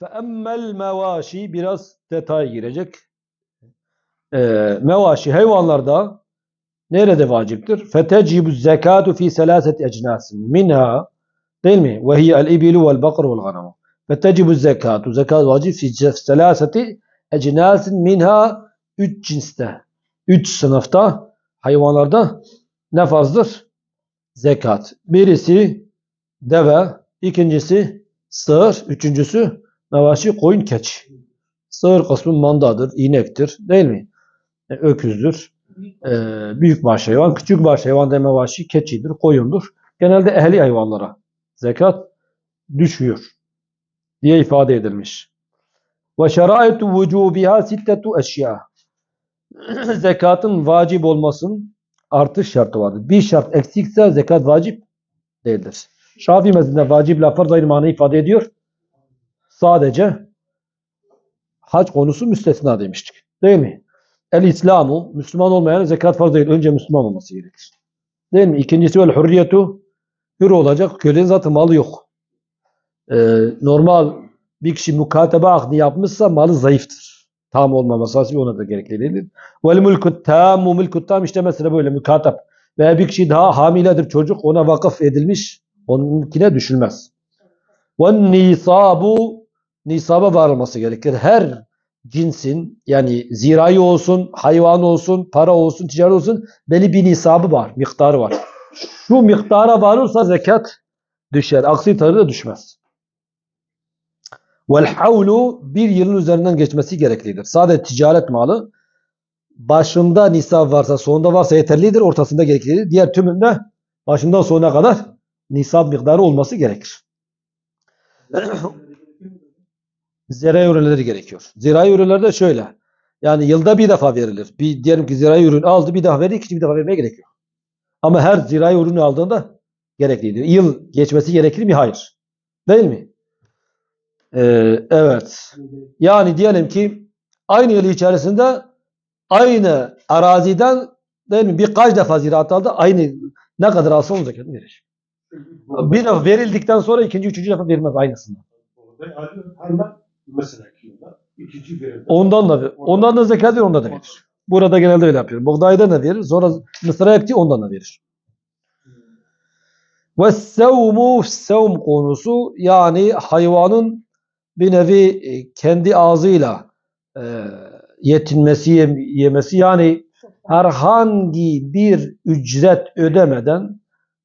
Feemmel mevaşi biraz detay girecek. Ee, mevaşi hayvanlarda nerede vaciptir? Fetecibu zekatu fi selaseti ecnasin. Minha değil mi? Vel bakru vel ganamu. Fetecibu zekatu. Zekat vacip fi selaseti ecnasin minha üç cinste. Üç sınıfta hayvanlarda ne farzdır? Zekat. Birisi deve, ikincisi sığır, üçüncüsü mevaşi koyun keç. Sığır kısmı mandadır, inektir değil mi? E, öküzdür. E, büyük baş hayvan, küçük baş hayvan da mevaşi keçidir, koyundur. Genelde ehli hayvanlara zekat düşüyor diye ifade edilmiş. Ve şeraitu vücubiha sittetu eşya. Zekatın vacip olmasının artış şartı vardır. Bir şart eksikse zekat vacip değildir. Şafii mezhebinde vacip farz aynı manayı ifade ediyor. Sadece hac konusu müstesna demiştik. Değil mi? El İslamu, Müslüman olmayan zekat farz değil. Önce Müslüman olması gerekir. Değil mi? İkincisi vel hürriyetu, hür olacak. Kölenin zaten malı yok. Ee, normal bir kişi mukatebe akdi yapmışsa malı zayıftır. Tam olmaması hasebiyle ona da gerekli değildir. Vel mülkü tamu mülkü tam işte mesela böyle mükatep. Veya bir kişi daha hamiledir çocuk ona vakıf edilmiş. Onunkine düşülmez. Ve nisabu nisaba varılması gerekir. Her cinsin yani zirai olsun, hayvan olsun, para olsun, ticaret olsun belli bir nisabı var, miktarı var. Şu miktara varırsa zekat düşer. Aksi takdirde düşmez. Vel havlu bir yılın üzerinden geçmesi gereklidir. Sadece ticaret malı başında nisab varsa, sonunda varsa yeterlidir, ortasında gereklidir. Diğer tümünde başından sonuna kadar nisab miktarı olması gerekir. zirai ürünleri gerekiyor. Zirai ürünler de şöyle. Yani yılda bir defa verilir. Bir diyelim ki zirai ürün aldı bir daha verdi, ikinci bir defa vermeye gerekiyor. Ama her zirai ürünü aldığında gereklidir. Yıl geçmesi gerekir mi? Hayır. Değil mi? Ee, evet. Yani diyelim ki aynı yıl içerisinde aynı araziden değil mi? Birkaç defa ziraat aldı. Aynı ne kadar alsa onun zekatını verir. Bir defa verildikten sonra ikinci, üçüncü defa vermez aynısından. Hemen mesela kiloda ikinci. Ondan da ondan da zekat verir, ondan da verir. Burada genelde öyle yapıyor. Buğdaydan da verir. Sonra mısıra ekti ondan da verir. Ve sevmu sevm konusu yani hayvanın bir nevi e, kendi ağzıyla e, yetinmesi, yem- yemesi yani herhangi bir ücret ödemeden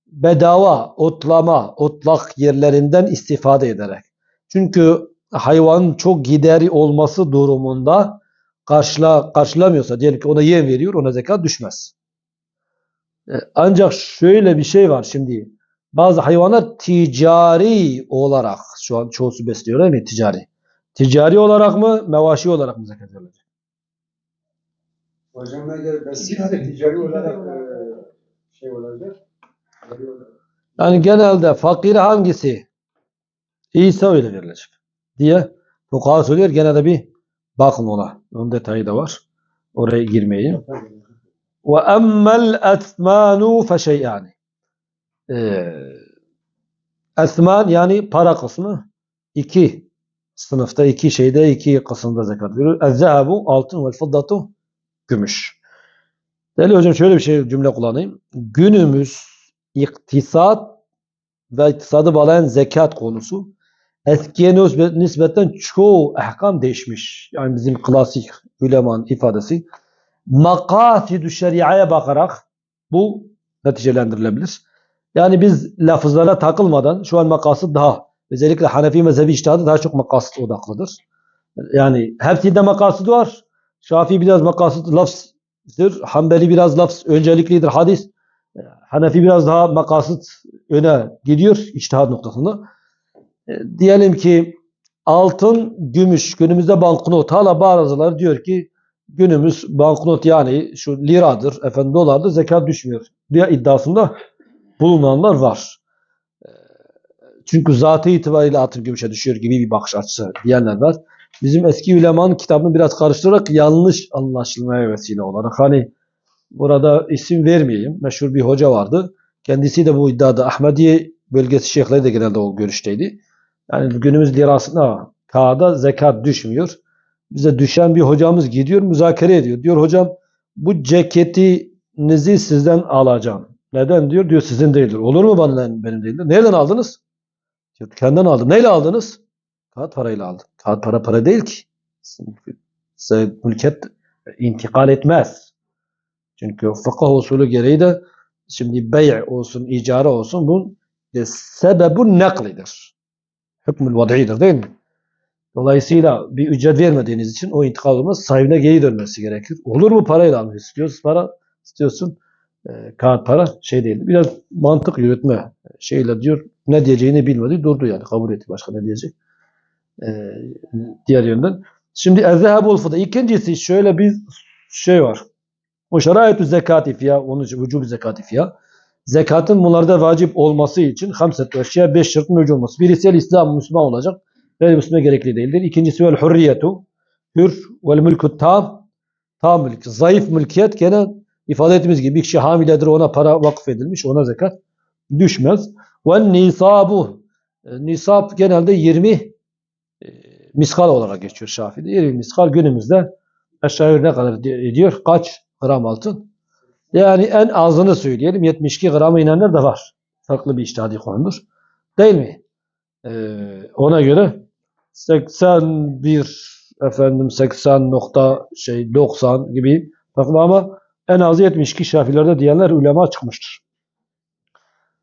bedava otlama, otlak yerlerinden istifade ederek. Çünkü hayvanın çok gideri olması durumunda karşıla, karşılamıyorsa diyelim ki ona yem veriyor ona zekat düşmez. E, Ancak şöyle bir şey var şimdi. Bazı hayvanlar ticari olarak şu an çoğusu besliyor değil mi? Ticari. Ticari olarak mı, mevaşi olarak mı zekat verilecek? Hocam ne göre besiyse ticari olarak e, şey olacak. ticari. Yani genelde fakir hangisi iyiyse öyle verilecek diye fukaha söylüyor. Gene de bir bakın ona. Onun detayı da var. Oraya girmeyeyim. Ve emmel etmanu feşeyani. Ee, esman yani para kısmı iki sınıfta iki şeyde iki kısımda zekat veriyor. Ez-zehebu altın ve fıddatu gümüş. Değerli hocam şöyle bir şey cümle kullanayım. Günümüz iktisat ve iktisadı bağlayan zekat konusu eskiye nispetten çoğu ahkam değişmiş. Yani bizim klasik ulemanın ifadesi makasidü şeriaya bakarak bu neticelendirilebilir. Yani biz lafızlara takılmadan şu an makasıt daha özellikle Hanefi mezhebi içtihadı daha çok makasıt odaklıdır. Yani hepsinde makasıt var. Şafii biraz makasıt lafzdır. Hanbeli biraz lafz önceliklidir hadis. Hanefi biraz daha makasıt öne gidiyor içtihat noktasında. E, diyelim ki altın, gümüş, günümüzde banknot. Hala bazıları diyor ki günümüz banknot yani şu liradır, efendim dolardır zekat düşmüyor diye iddiasında bulunanlar var. E, Çünkü zatı itibariyle altın gümüşe düşüyor gibi bir bakış açısı diyenler var. Bizim eski ulemanın kitabını biraz karıştırarak yanlış anlaşılmaya vesile olarak hani burada isim vermeyeyim. Meşhur bir hoca vardı. Kendisi de bu iddiada Ahmediye bölgesi şeyhleri de genelde o görüşteydi. Yani günümüz lirasına kağıda zekat düşmüyor. Bize düşen bir hocamız gidiyor müzakere ediyor. Diyor hocam bu ceketinizi sizden alacağım. Neden diyor? Diyor sizin değildir. Olur mu bana benim değildir? Nereden aldınız? Diyor kendden aldım. Neyle aldınız? Kağıt parayla aldım. Kağıt para para değil ki. Size mülkiyet intikal etmez. Çünkü fıkıh usulü gereği de şimdi bey' olsun, icara olsun bunun e, sebebun naklidir. Hükmül vad'idir değil mi? Dolayısıyla bir ücret vermediğiniz için o intikal olmaz. Sahibine geri dönmesi gerekir. Olur mu parayla almış istiyorsun para istiyorsun e, kağıt para şey değil. Biraz mantık yürütme şeyle diyor ne diyeceğini bilmedi durdu yani kabul etti başka ne diyecek. E, diğer yönden. Şimdi ezhebul fıda. İkincisi şöyle bir şey var. O şerayetü zekati fiyah, onun için vücub zekati fiyah. Zekatın bunlarda vacip olması için hamset eşya beş şartın mevcut olması. Birisi el İslam Müslüman olacak. Ve Müslüman gerekli değildir. İkincisi vel hurriyetu. Hür vel mülkü tam. Tam mülk. Zayıf mülkiyet gene ifade ettiğimiz gibi bir kişi hamiledir ona para vakf edilmiş ona zekat düşmez. Ve nisabu. E, Nisab genelde 20 e, miskal olarak geçiyor Şafii'de. 20 miskal günümüzde aşağı ne kadar di- ediyor? Kaç gram altın? Yani en azını söyleyelim 72 grama inenler de var. Farklı bir iştihadi konudur. Değil mi? Ee, ona göre 81 efendim 80 nokta şey 90 gibi farklı ama en azı 72 Şafilerde diyenler ulema çıkmıştır.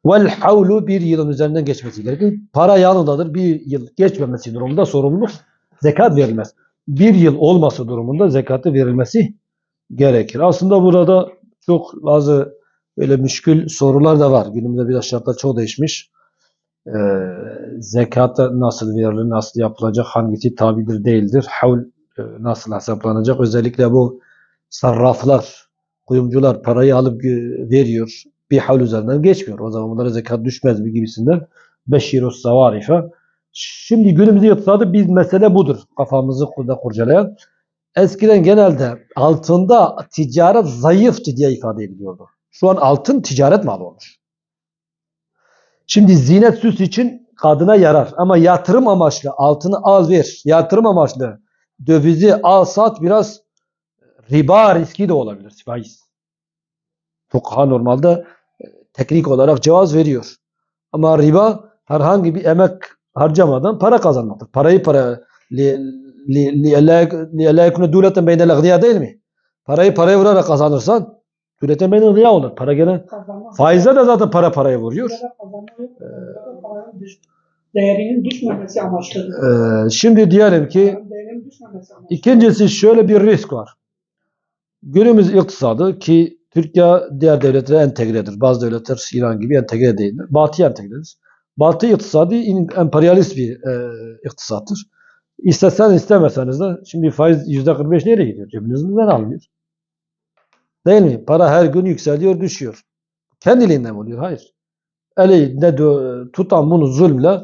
Vel havlu bir yılın üzerinden geçmesi gerekir. Para yanındadır. Bir yıl geçmemesi durumunda sorumluluk zekat verilmez. Bir yıl olması durumunda zekatı verilmesi gerekir. Aslında burada çok bazı böyle müşkül sorular da var. Günümüzde biraz şartlar çok değişmiş. Ee, zekata nasıl verilir, nasıl yapılacak, hangisi tabidir değildir, havl e, nasıl hesaplanacak. Özellikle bu sarraflar, kuyumcular parayı alıp veriyor. Bir havl üzerinden geçmiyor. O zaman bunlara zekat düşmez mi gibisinden. Beşirus savarife. Şimdi günümüzde iktisadı bir mesele budur. Kafamızı kurda kurcalayan. Eskiden genelde altında ticaret zayıftı diye ifade ediliyordu. Şu an altın ticaret malı olmuş. Şimdi zinet süs için kadına yarar ama yatırım amaçlı altını al ver. Yatırım amaçlı dövizi al sat biraz riba riski de olabilir. Faiz. Fukaha normalde e, teknik olarak cevaz veriyor. Ama riba herhangi bir emek harcamadan para kazanmaktır. Parayı para ela yekune dûleten beynel agniya değil mi? Parayı paraya vurarak kazanırsan dûleten beynel agniya olur. Para gene Kazanma- faizle de zaten para paraya vuruyor. Değerinin düşmemesi amaçlıdır. Ee, şimdi diyelim ki ikincisi şöyle bir risk var. Günümüz iktisadı ki Türkiye diğer devletlere entegredir. Bazı devletler İran gibi entegre değildir. Batı'ya entegredir. Batı iktisadı emperyalist bir e, iktisattır. İstesen istemeseniz de şimdi faiz %45 nereye gidiyor? Cebinizden almıyor. Değil mi? Para her gün yükseliyor, düşüyor. Kendiliğinden oluyor? Hayır. Elinde tutan bunu zulmle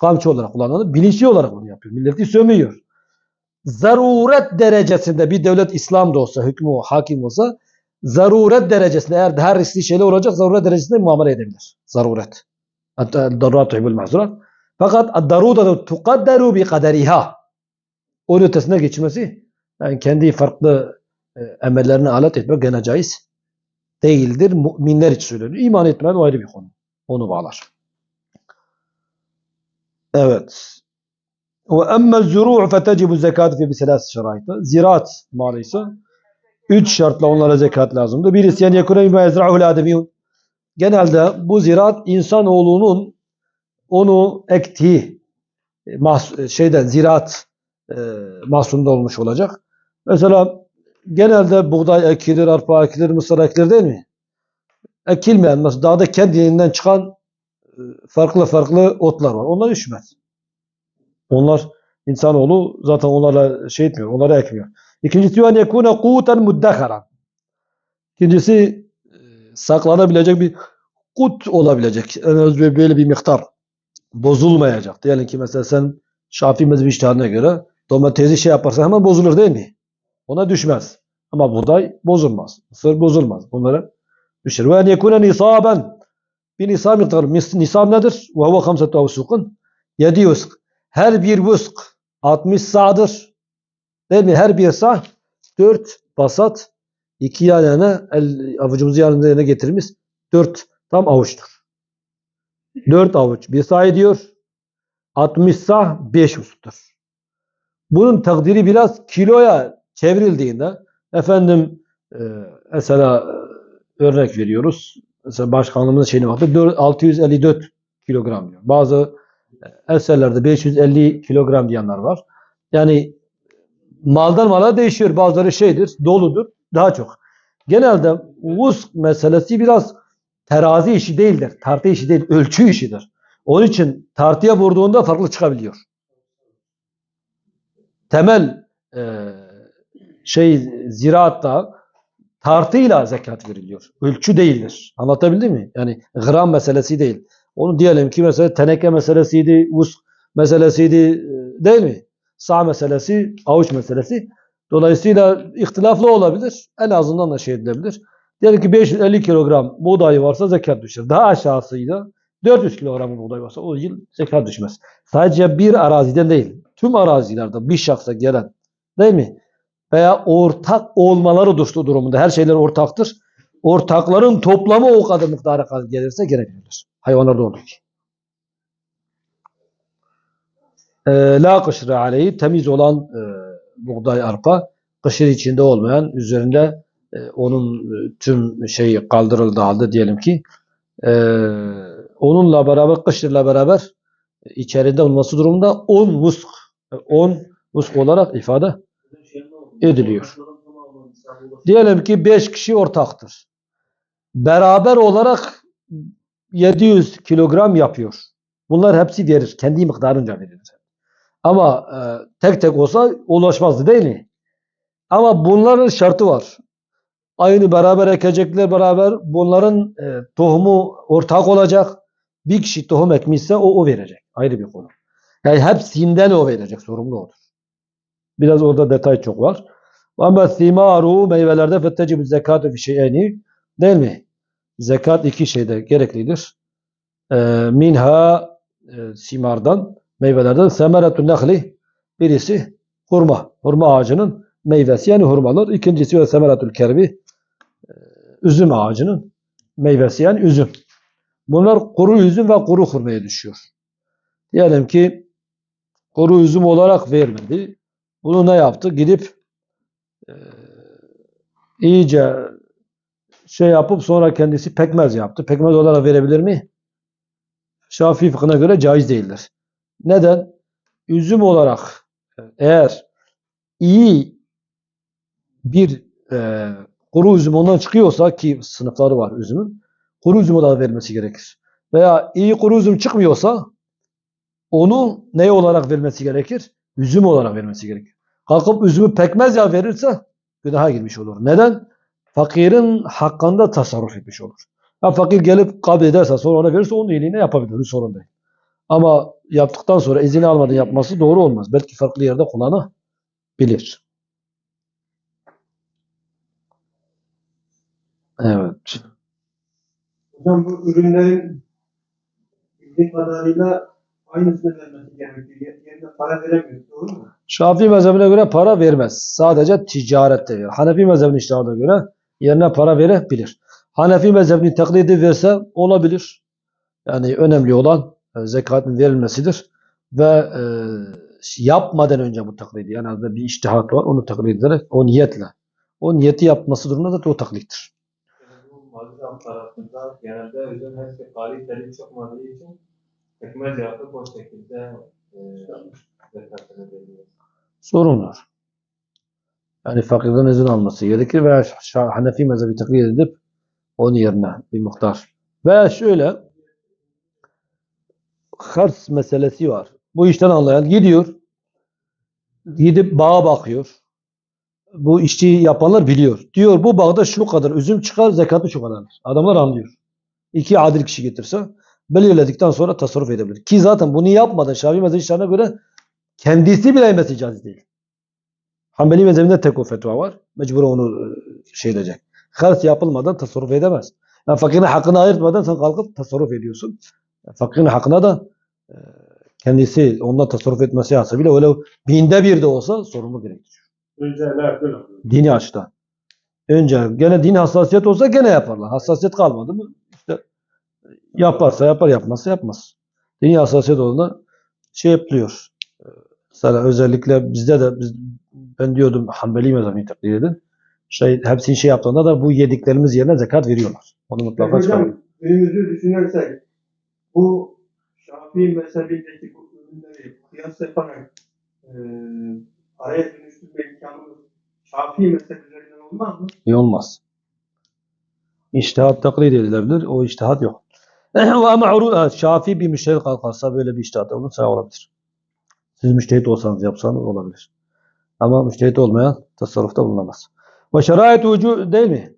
kamçı olarak kullananı bilinçli olarak bunu yapıyor. Milleti sömüyor. Zaruret derecesinde bir devlet İslam da olsa, hükmü hakim olsa zaruret derecesinde eğer her riskli şeyler olacak zaruret derecesinde muamele edebilir. Zaruret. Darurat tuhibul mahzurat. Fakat daruda da tukadderu bi kaderiha. Onun ötesine geçmesi yani kendi farklı e, emellerine alet etmek gene caiz değildir. Müminler için söyleniyor. İman etmeyen o ayrı bir konu. Onu bağlar. Evet. Ve emme zuru' fetecibu zekatü fi biselas şeraitı. Ziraat malıysa üç şartla onlara zekat lazımdır. Birisi yani yekune mimma yezra'uhu ademiyun. Genelde bu ziraat insanoğlunun onu ektiği e, mahs- şeyden ziraat e, olmuş olacak. Mesela genelde buğday ekilir, arpa ekilir, mısır ekilir değil mi? Ekilmeyen, mesela dağda kendiliğinden çıkan e, farklı farklı otlar var. Onlar düşmez. Onlar insanoğlu zaten onlarla şey etmiyor, onlara ekmiyor. İkincisi en yekune kuten muddekharan. İkincisi e, saklanabilecek bir kut olabilecek. En az böyle bir miktar bozulmayacak. Diyelim ki mesela sen Şafii mezhebi iştihadına göre domatesi şey yaparsan hemen bozulur değil mi? Ona düşmez. Ama buğday bozulmaz. Mısır bozulmaz. Bunlara düşer. Ve en yekune nisaben. Bir nisab miktarı. Nisab nedir? Ve huve hamsetu avsukun. Yedi vısk. Her bir vısk 60 sa'dır. Değil mi? Her bir sa 4 basat. 2 yan yana el, avucumuzu yanında yana getirmiş. 4 tam avuçtur. 4 avuç. Bir sa ediyor. 60 sa 5 ustur. Bunun takdiri biraz kiloya çevrildiğinde efendim e, mesela e, örnek veriyoruz. Mesela başkanlığımızın şeyine baktı. 4 654 kilogram diyor. Bazı eserlerde 550 kilogram diyenler var. Yani maldan mala değişiyor. Bazıları şeydir, doludur. Daha çok. Genelde vusk meselesi biraz terazi işi değildir. Tartı işi değil, ölçü işidir. Onun için tartıya vurduğunda farklı çıkabiliyor. Temel e, şey ziraatta tartıyla zekat veriliyor. Ölçü değildir. Anlatabildim mi? Yani gram meselesi değil. Onu diyelim ki mesela teneke meselesiydi, vusk meselesiydi e, değil mi? Sağ meselesi, avuç meselesi. Dolayısıyla ihtilaflı olabilir. En azından da şey edilebilir. Diyelim ki 550 kilogram buğday varsa zekat düşer. Daha aşağısıyla 400 kilogram buğday varsa o yıl zekat düşmez. Sadece bir araziden değil. Tüm arazilerde bir şahsa gelen değil mi? Veya ortak olmaları düştüğü durumunda her şeyler ortaktır. Ortakların toplamı o kadar miktara kadar gelirse gerekebilir. Hayvanlarda olduğu gibi. Ee, La kışrı aleyhi temiz olan e, buğday arpa kışır içinde olmayan üzerinde onun e, tüm şeyi kaldırıldığı halde diyelim ki e, onunla beraber kışırla beraber e, içeride olması durumunda 10 vusk 10 vusk olarak ifade ediliyor. Diyelim ki 5 kişi ortaktır. Beraber olarak 700 kilogram yapıyor. Bunlar hepsi verir. Kendi miktarınca verir. Ama e, tek tek olsa ulaşmazdı değil mi? Ama bunların şartı var. Aynı beraber ekecekler beraber. Bunların e, tohumu ortak olacak. Bir kişi tohum ekmişse o o verecek. Ayrı bir konu. Yani hepsinden o verecek. Sorumlu odur. Biraz orada detay çok var. Ama simaru meyvelerde fettecibü zekatü fi şeyeni değil mi? Zekat iki şeyde gereklidir. Ee, minha e, simardan meyvelerden semeretun nehli birisi hurma. Hurma ağacının meyvesi yani hurmalar. İkincisi ve semeretül kerbi e, üzüm ağacının meyvesi yani üzüm. Bunlar kuru üzüm ve kuru hurmaya düşüyor. Diyelim ki kuru üzüm olarak vermedi. Bunu ne yaptı? Gidip e, iyice şey yapıp sonra kendisi pekmez yaptı. Pekmez olarak verebilir mi? Şafii fıkhına göre caiz değildir. Neden? Üzüm olarak eğer iyi bir e, kuru üzüm ondan çıkıyorsa ki sınıfları var üzümün kuru üzüm olarak verilmesi gerekir. Veya iyi kuru üzüm çıkmıyorsa onu ne olarak vermesi gerekir? Üzüm olarak vermesi gerekir. Kalkıp üzümü pekmez ya verirse günaha girmiş olur. Neden? Fakirin hakkında tasarruf etmiş olur. Ha, fakir gelip kabul ederse sonra ona verirse onun iyiliğine yapabilir. Bir sorun değil. Ama yaptıktan sonra izin almadan yapması doğru olmaz. Belki farklı yerde kullanabilir. Evet. Hocam bu ürünlerin bildiğim kadarıyla aynısını vermesi gerekiyor. Yerine para veremiyoruz. Doğru mu? Şafii mezhebine göre para vermez. Sadece ticarette verir. Hanefi mezhebinin iştihadına göre yerine para verebilir. Hanefi mezhebini taklidi verse olabilir. Yani önemli olan e, zekatın verilmesidir. Ve e, yapmadan önce bu taklidi. Yani bir iştihat var. Onu taklit ederek o niyetle. O niyeti yapması durumunda da o taklittir. Mazlum tarafında genelde özün her şey kaliteli çıkmadığı için pekmez yapıp o şekilde e, zekatını veriyor. Sorun var. Yani fakirden izin alması gerekir veya Hanefi mezhebi taklit edip onun yerine bir muhtar. Veya şöyle hırs meselesi var. Bu işten anlayan gidiyor gidip bağa bakıyor. Bu işçi yapanlar biliyor. Diyor bu bağda şu kadar üzüm çıkar zekatı şu kadardır. Adamlar anlıyor. İki adil kişi getirse belirledikten sonra tasarruf edebilir. Ki zaten bunu yapmadan Şafii mezhebi işlerine göre kendisi bile yemesi caiz değil. Hanbeli mezhebinde tek o fetva var. Mecbur onu e, şey edecek. Hırs yapılmadan tasarruf edemez. Yani fakirin hakkını ayırtmadan sen kalkıp tasarruf ediyorsun. Fakirin hakkına da e, kendisi ondan tasarruf etmesi hasabıyla öyle binde bir de olsa sorumlu gerektiriyor. Dini açıdan. Önce gene din hassasiyet olsa gene yaparlar. Hassasiyet kalmadı mı? İşte yaparsa yapar yapmazsa yapmaz. Dini hassasiyet olduğunda şey yapılıyor. Mesela özellikle bizde de biz, ben diyordum Hanbeli mezhebini edin. Şey, hepsini şey yaptığında da bu yediklerimiz yerine zekat veriyorlar. Onu mutlaka çıkarın. Hocam günümüzü düşünürsek bu Şafii mezhebindeki bu ürünleri kıyas yaparak e, araya dönüştürme imkanımız Şafii mezhebi üzerinden olmaz mı? İyi olmaz. İçtihat taklit edilebilir. O içtihat yok. Ama evet, Şafii bir müştehit kalkarsa böyle bir içtihat olursa olabilir. Siz müştehit olsanız yapsanız olabilir. Ama müştehit olmayan tasarrufta bulunamaz. Ve şerait vücu değil mi?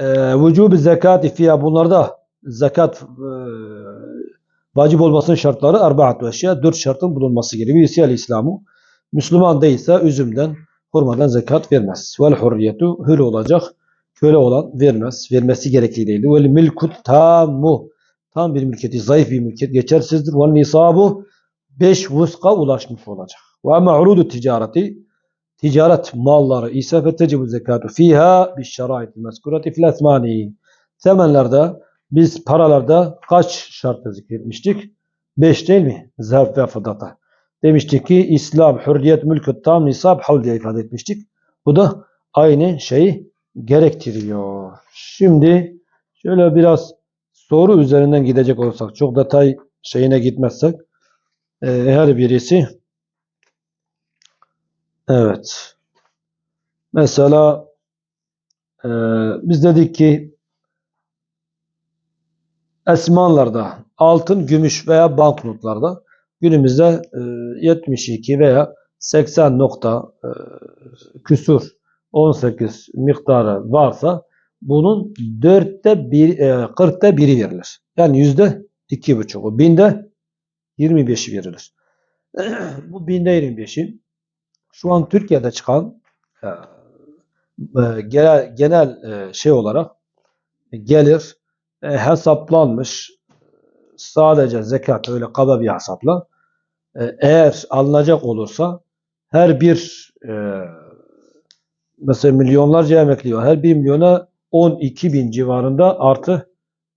Ee, vücub zekati fiyha bunlarda zekat e, vacip olmasının şartları erbaat eşya dört şartın bulunması gerekiyor. Birisi el İslamu. Müslüman değilse üzümden, hurmadan zekat vermez. Vel hurriyetu hür olacak. Köle olan vermez. Vermesi gerekli değildir. Vel milkut tamu. Tam bir mülkiyeti, zayıf bir mülkiyet geçersizdir. Vel nisabu beş vuska ulaşmış olacak. Ve ama urudu ticareti ticaret malları ise fetecibu zekatu fiha bi şeraiti meskureti fil esmani. Temenlerde biz paralarda kaç şartı zikretmiştik? Beş değil mi? Zerf ve fıdata. Demiştik ki İslam, hürriyet, mülkü tam, nisab, havl diye ifade etmiştik. Bu da aynı şeyi gerektiriyor. Şimdi şöyle biraz soru üzerinden gidecek olsak, çok detay şeyine gitmezsek, e, her birisi evet mesela e, biz dedik ki esmanlarda altın, gümüş veya banknotlarda günümüzde e, 72 veya 80 nokta e, küsur 18 miktarı varsa bunun dörtte bir, e, 40'ta biri verilir. Yani yüzde iki buçuğu. Binde 25'i verilir. Bu binde 25'i şu an Türkiye'de çıkan e, e, genel, genel e, şey olarak gelir e, hesaplanmış sadece zekat öyle kaba bir hesapla e, eğer alınacak olursa her bir e, mesela milyonlarca emekli var. Her bir milyona 12 bin civarında artı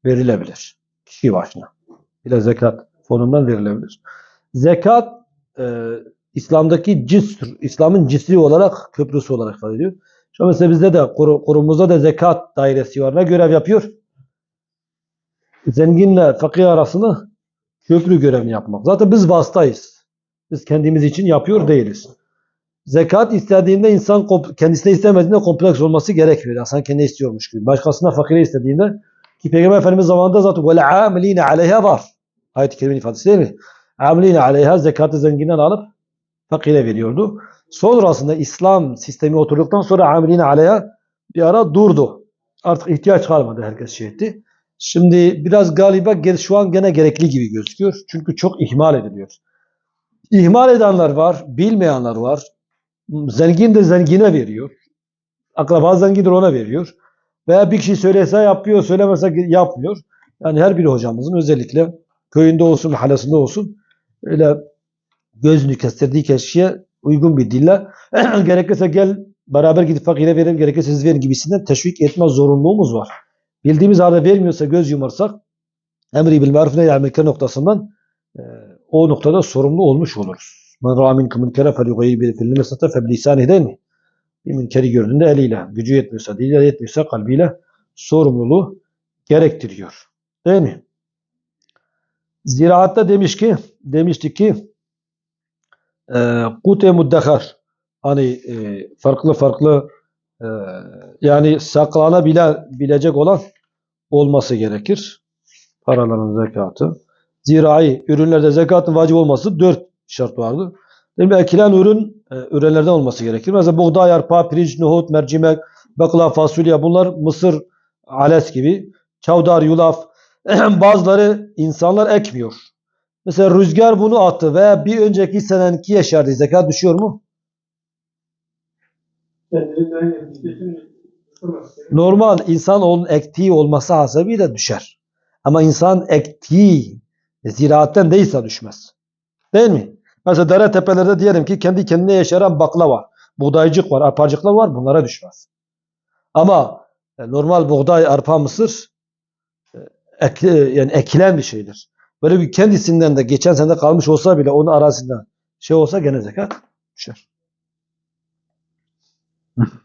verilebilir. Kişi başına. Bir de zekat fonundan verilebilir. Zekat e, İslam'daki cisr, İslam'ın cisri olarak köprüsü olarak ifade ediyor. Şu mesela bizde de kur, kurumumuzda da zekat dairesi var. Ne görev yapıyor? zenginle fakir arasını köprü görevini yapmak. Zaten biz vastayız. Biz kendimiz için yapıyor değiliz. Zekat istediğinde insan kendisine istemediğinde kompleks olması gerekmiyor. Yani sen kendine istiyormuş gibi. Başkasına fakire istediğinde ki Peygamber Efendimiz zamanında zaten böyle amline aleyha var. Ayet-i Kerim'in ifadesi değil mi? Amline aleyha zekatı zenginden alıp fakire veriyordu. Sonrasında İslam sistemi oturduktan sonra amline aleyha bir ara durdu. Artık ihtiyaç kalmadı herkes şey etti. Şimdi biraz galiba şu an gene gerekli gibi gözüküyor. Çünkü çok ihmal ediliyor. İhmal edenler var, bilmeyenler var. Zengin de zengine veriyor. Akraba zengindir ona veriyor. Veya bir kişi söylese yapıyor, söylemese yapmıyor. Yani her biri hocamızın özellikle köyünde olsun, halasında olsun öyle gözünü kestirdiği kişiye uygun bir dille gerekirse gel beraber gidip fakire verelim, gerekirse siz verin gibisinden teşvik etme zorunluluğumuz var. Bildiğimiz halde vermiyorsa göz yumarsak emri bil maruf nehy anil noktasından e, o noktada sorumlu olmuş oluruz. Men ra'a minkum münkere felyughayyir fil mesata fe bilisanihi değil mi? Bir münkeri gördüğünde eliyle, gücü yetmiyorsa, diliyle yetmiyorsa kalbiyle sorumluluğu gerektiriyor. Değil mi? Ziraatta demiş ki, demiştik ki e, kute muddehar hani e, farklı farklı yani saklanabilecek olan olması gerekir. Paraların zekatı. Zirai ürünlerde zekatın vacip olması dört şart vardı. Demek ekilen ürün e, ürünlerden olması gerekir. Mesela buğday, arpa, pirinç, nohut, mercimek, bakla, fasulye bunlar mısır, ales gibi. Çavdar, yulaf. Bazıları insanlar ekmiyor. Mesela rüzgar bunu attı veya bir önceki senenki yaşardı. Zekat düşüyor mu? Kendiliğinden yetiştiği için tutamaz. Normal insan onun ektiği olması hasebiyle düşer. Ama insan ektiği ziraatten değilse düşmez. Değil mi? Mesela dere tepelerde diyelim ki kendi kendine yaşayan bakla var. Buğdaycık var, arpacıklar var. Bunlara düşmez. Ama e, normal buğday, arpa, mısır e, ek, yani ekilen bir şeydir. Böyle bir kendisinden de geçen sene kalmış olsa bile onun arasında şey olsa gene zekat düşer.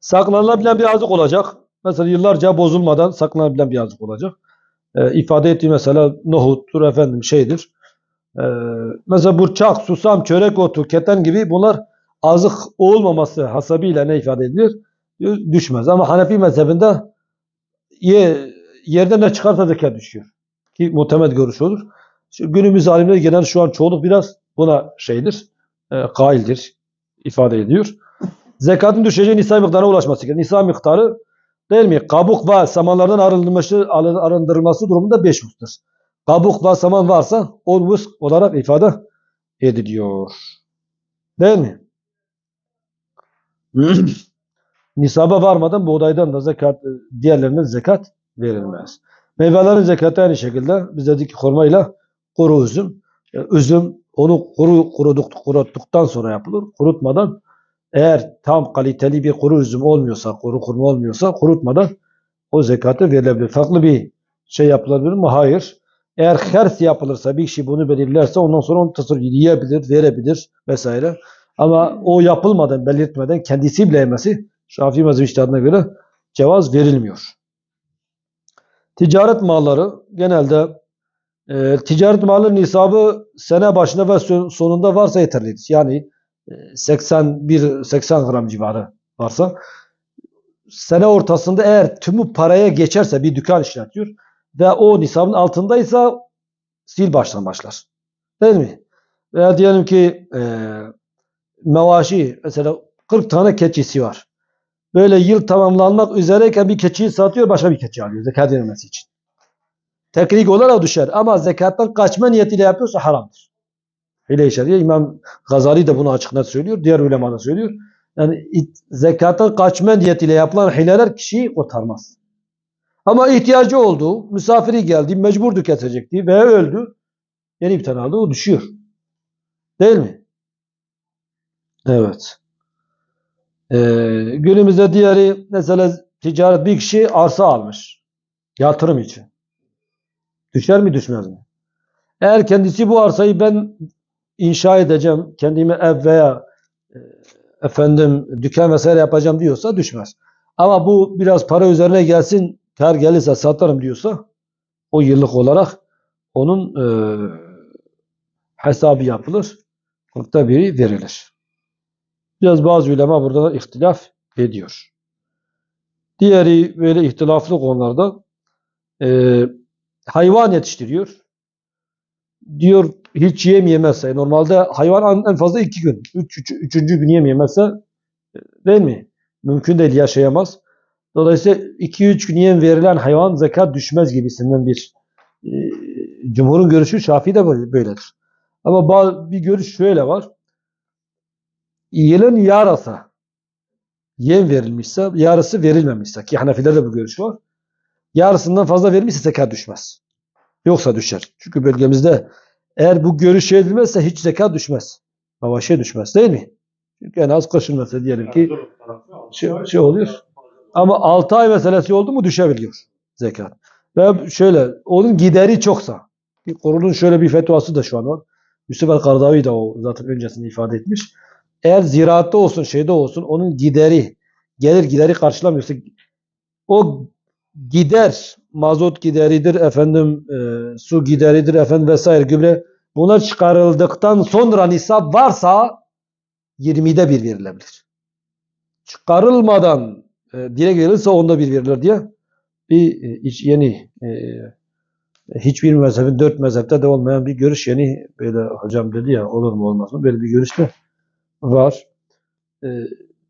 Saklanılabilen bir azık olacak. Mesela yıllarca bozulmadan saklanabilen bir azık olacak. Ee, ifade ettiği mesela nohuttur efendim şeydir. Ee, mesela burçak, susam, çörek otu, keten gibi bunlar azık olmaması hasabıyla ne ifade edilir? Düşmez. Ama Hanefi mezhebinde ye, yerden ne çıkarsa zekat düşüyor. Ki muhtemel görüş olur. Şu günümüz alimleri genel şu an çoğunluk biraz buna şeydir, e, kaildir, ifade ediyor. Zekatın düşeceği nisa miktarına ulaşması gerekir. Nisa miktarı değil mi? Kabuk ve samanlardan arındırılması, arındırılması durumunda 5 vusktur. Kabuk ve saman varsa 10 vusk olarak ifade ediliyor. Değil mi? Nisaba varmadan buğdaydan da zekat, diğerlerinden zekat verilmez. Meyvelerin zekatı aynı şekilde biz dedik ki hurmayla kuru üzüm. E, Üzüm onu kuru kuruduk, kuruttuktan sonra yapılır. Kurutmadan eğer tam kaliteli bir kuru üzüm olmuyorsa, kuru kurma olmuyorsa kurutmadan o zekatı verilebilir. Farklı bir şey yapılabilir mi? Hayır. Eğer hers yapılırsa bir kişi bunu belirlerse ondan sonra onu tasarruf yiyebilir, verebilir vesaire. Ama o yapılmadan, belirtmeden kendisi bile yemesi Şafii mezhebi iştihadına göre cevaz verilmiyor. Ticaret malları genelde e, ticaret malı nisabı sene başında ve son- sonunda varsa yeterlidir. Yani e, 81 80 gram civarı varsa sene ortasında eğer tümü paraya geçerse bir dükkan işletiyor ve o nisabın altındaysa sil baştan başlar. Değil mi? Veya diyelim ki e, mevaşi mesela 40 tane keçisi var. Böyle yıl tamamlanmak üzereyken bir keçiyi satıyor başka bir keçi alıyor zekat verilmesi için. Teknik olarak düşer ama zekattan kaçma niyetiyle yapıyorsa haramdır. Hile şeriye İmam Gazali de bunu açık net söylüyor. Diğer ulema da söylüyor. Yani zekattan kaçma niyetiyle yapılan hileler kişiyi kurtarmaz. Ama ihtiyacı oldu, misafiri geldi, mecburdu kesecekti ve öldü. Yeni bir tane aldı, o düşüyor. Değil mi? Evet. Ee, günümüzde diğeri mesela ticaret bir kişi arsa almış. Yatırım için. Düşer mi düşmez mi? Eğer kendisi bu arsayı ben inşa edeceğim, kendime ev veya e, efendim dükkan vesaire yapacağım diyorsa düşmez. Ama bu biraz para üzerine gelsin, kar gelirse satarım diyorsa o yıllık olarak onun e, hesabı yapılır. Nokta biri verilir. Biraz bazı ulema burada da ihtilaf ediyor. Diğeri böyle ihtilaflı konularda e, hayvan yetiştiriyor. Diyor hiç yem yemezse normalde hayvan en- fazla iki gün. Üç, üç, üçüncü gün yem e, değil mi? Mümkün değil yaşayamaz. Dolayısıyla iki üç gün yem verilen hayvan zekat düşmez gibisinden bir e, cumhurun görüşü Şafii de böyle- böyledir. Ama bir görüş şöyle var. Yılın yarısı yem verilmişse, yarısı verilmemişse ki Hanefilerde bu görüş var. Yarısından fazla verilmişse zekat düşmez. Yoksa düşer. Çünkü bölgemizde eğer bu görüş şey edilmezse hiç zekat düşmez. Mavaşe düşmez değil mi? Çünkü en az mesela diyelim ki şey, şey oluyor. Ama 6 ay meselesi oldu mu düşebiliyor zekat. Ve şöyle onun gideri çoksa bir Kurulun şöyle bir fetvası da şu an var. Yusuf el-Kardavi de o zaten öncesinde ifade etmiş. Eğer ziraatte olsun şeyde olsun onun gideri gelir gideri karşılamıyorsa o gider mazot gideridir efendim e, su gideridir efendim vesaire gübre bunlar çıkarıldıktan sonra nisap varsa 20'de bir verilebilir. Çıkarılmadan e, dile gelirse onda bir verilir diye bir e, yeni e, hiçbir mezhebin dört mezhepte de olmayan bir görüş yeni böyle hocam dedi ya olur mu olmaz mı böyle bir görüş de var. E,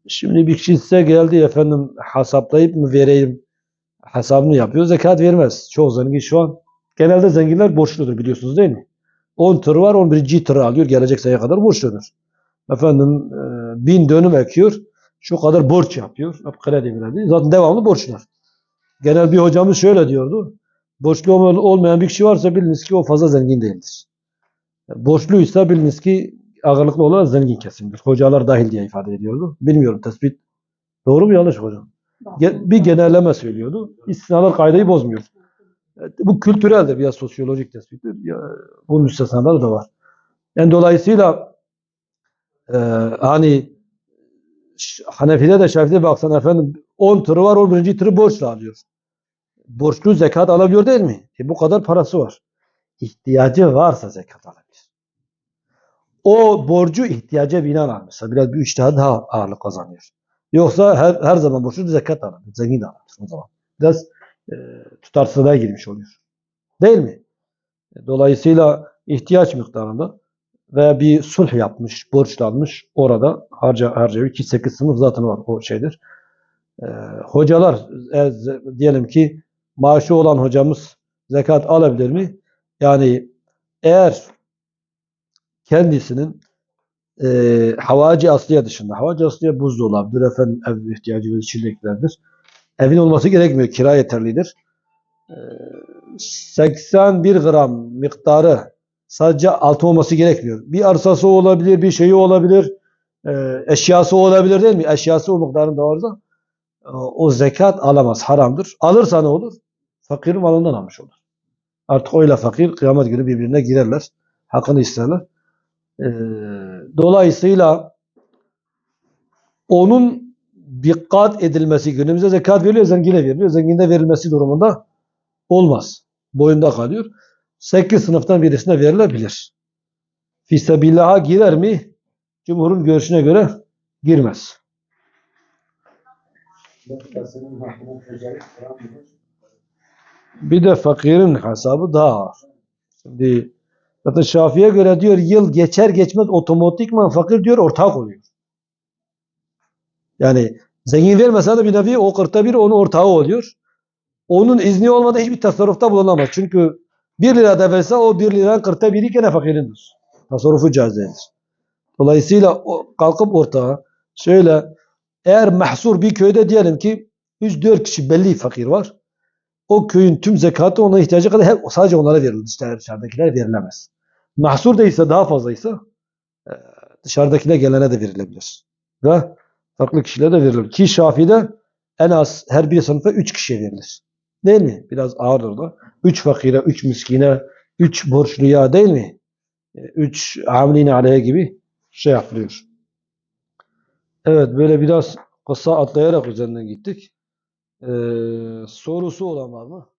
şimdi bir kişi size geldi efendim hesaplayıp mı vereyim hesabını yapıyor zekat vermez. Çoğu zengin şu an genelde zenginler borçludur biliyorsunuz değil mi? 10 tır var 11. tırı alıyor gelecek seneye kadar borçludur. Efendim e, bin dönüm ekiyor şu kadar borç yapıyor. Hep kredi kredi. Zaten devamlı borçlar. Genel bir hocamız şöyle diyordu. Borçlu olmayan- bir kişi varsa biliniz ki o fazla zengin değildir. Borçluysa biliniz ki ağırlıklı olarak zengin kesimdir. Hocalar dahil diye ifade ediyordu. Bilmiyorum tespit doğru mu yanlış hocam? Bir genelleme söylüyordu. İstisnalar kaideyi bozmuyor. Evet, Bu kültüreldir, biraz sosyolojik tespittir. Ya, bunun müstesnaları da var. Yani dolayısıyla e, hani Hanefi'de de Şafi'de baksan efendim 10 tırı var 11. tırı borçla alıyor. Borçlu zekat alabiliyor değil mi? E bu kadar parası var. İhtiyacı varsa zekat alabilir. O borcu ihtiyaca binaen almışsa biraz bir iştihad daha ağırlık kazanıyor. Yoksa her, her zaman borçlu zekat alabilir. Zengin alabilir o zaman. Biraz e, tutarsızlığa girmiş oluyor. Değil mi? E, Dolayısıyla ihtiyaç miktarında veya bir sulh yapmış, borçlanmış orada harca harcıyor ki 8 sınıf zaten var o şeydir. Ee, hocalar e, diyelim ki maaşı olan hocamız zekat alabilir mi? Yani eğer kendisinin e, havacı asliye dışında, havacı asliye buzdolabıdır, efendim ev ihtiyacı ve içeceklerdir. Evin olması gerekmiyor, kira yeterlidir. Ee, 81 gram miktarı sadece altın olması gerekmiyor. Bir arsası olabilir, bir şeyi olabilir, e, eşyası olabilir değil mi? Eşyası o miktarında varsa e, o zekat alamaz, haramdır. Alırsa ne olur? Fakirin malından almış olur. Artık oyla fakir kıyamet günü birbirine girerler. Hakkını isterler. E, dolayısıyla onun dikkat edilmesi günümüzde zekat veriliyor, zengine veriliyor. Zenginde verilmesi durumunda olmaz. Boyunda kalıyor. 8 sınıftan birisine verilebilir. Fisebillah'a girer mi? Cumhurun görüşüne göre girmez. Bir de fakirin hesabı daha ağır. Şimdi zaten Şafii'ye göre diyor yıl geçer geçmez otomatikman fakir diyor ortak oluyor. Yani zengin vermese de bir nevi o kırkta bir onun ortağı oluyor. Onun izni olmadan hiçbir tasarrufta bulunamaz. Çünkü 1 lira da verse o 1 liranın kırkta biri gene fakirindir. Tasarrufu caiz değildir. Dolayısıyla kalkıp ortağa şöyle eğer mahsur bir köyde diyelim ki 3-4 kişi belli fakir var. O köyün tüm zekatı ona ihtiyacı kadar hep sadece onlara verilir. Dışarıdakiler verilemez. Mahsur değilse daha fazlaysa e, dışarıdakine gelene de verilebilir. Ve farklı kişilere de verilir. Ki Şafii'de en az her bir sınıfa 3 kişiye verilir. Değil mi? Biraz ağırdır da. 3 fakire, 3 miskine, 3 borçluya değil mi? 3 amline aleyhe gibi şey yapılıyor. Evet böyle biraz kısa atlayarak üzerinden gittik. Ee, sorusu olan var mı?